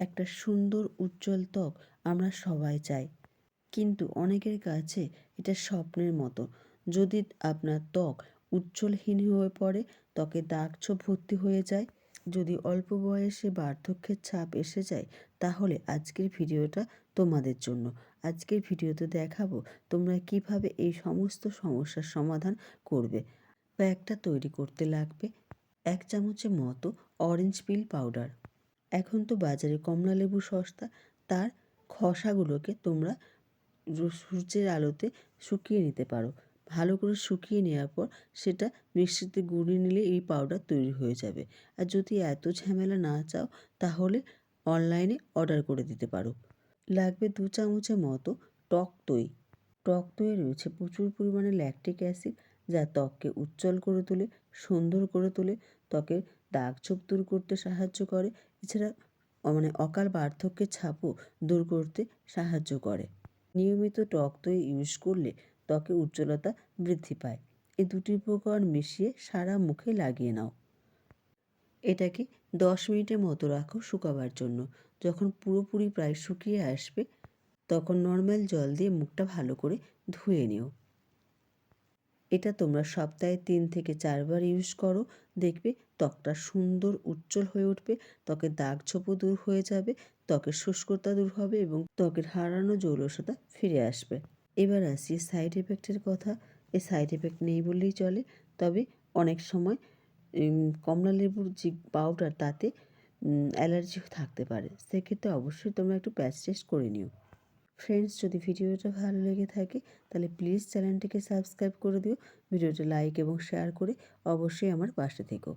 একটা সুন্দর উজ্জ্বল ত্বক আমরা সবাই চাই। কিন্তু অনেকের কাছে এটা স্বপ্নের মতো। যদি আপনার ত্বক উজ্জ্বলহীন হয়ে পড়ে, ত্বকে দাগ ছোপ ভর্তি হয়ে যায়, যদি অল্প বয়সে বার্ধক্যের ছাপ এসে যায়, তাহলে আজকের ভিডিওটা তোমাদের জন্য। আজকের ভিডিওতে দেখাবো তোমরা কীভাবে এই সমস্ত সমস্যার সমাধান করবে। প্যাকটা তৈরি করতে লাগবে এক চামচের মতো অরেঞ্জ পিল পাউডার এখন তো বাজারে কমলা লেবু সস্তা, তার খসাগুলোকে তোমরা সূর্যের আলোতে শুকিয়ে নিতে পারো। ভালো করে শুকিয়ে নেওয়ার পর সেটা মিক্সিতে গুঁড়িয়ে নিলে এই পাউডার তৈরি হয়ে যাবে। আর যদি এত ঝামেলা না চাও, তাহলে অনলাইনে অর্ডার করে দিতে পারো। লাগবে দু চামচের মতো টক দই। টক দইয়ে রয়েছে প্রচুর পরিমাণে ল্যাকটিক অ্যাসিড যা ত্বককে উজ্জ্বল করে তোলে, সুন্দর করে তোলে, ত্বকের দাগ ছোপ দূর করতে সাহায্য করে। এছাড়া মানে অকাল বার্ধক্যের ছাপও দূর করতে সাহায্য করে। নিয়মিত টক দই ইউজ করলে ত্বকে উজ্জ্বলতা বৃদ্ধি পায়। এই দুটি উপকরণ মিশিয়ে সারা মুখে লাগিয়ে নাও। এটাকে দশ মিনিটের মতো রাখো শুকাবার জন্য। যখন পুরোপুরি প্রায় শুকিয়ে আসবে, তখন নর্মাল জল দিয়ে মুখটা ভালো করে ধুয়ে নিও। এটা তোমরা সপ্তাহে তিন থেকে চারবার ইউজ করো। দেখবে ত্বকটা সুন্দর উজ্জ্বল হয়ে উঠবে, ত্বকের দাগ ছোপও দূর হয়ে যাবে, ত্বকের শুষ্কতা দূর হবে এবং ত্বকের হারানো জৌলসতা ফিরে আসবে। এবার আসি সাইড এফেক্টের কথা। এই সাইড এফেক্ট নেই বললেই চলে। তবে অনেক সময় কমলা লেবুর যে পাউডার তাতে অ্যালার্জি থাকতে পারে। সেক্ষেত্রে অবশ্যই তোমরা একটু প্যাচ টেস্ট করে নিও। ফ্রেন্ডস যদি ভিডিওটা ভালো লেগে থাকে, তাহলে প্লিজ চ্যানেলটিকে সাবস্ক্রাইব করে দিও। ভিডিওটা লাইক এবং শেয়ার করে অবশ্যই আমার পাশে থেকো।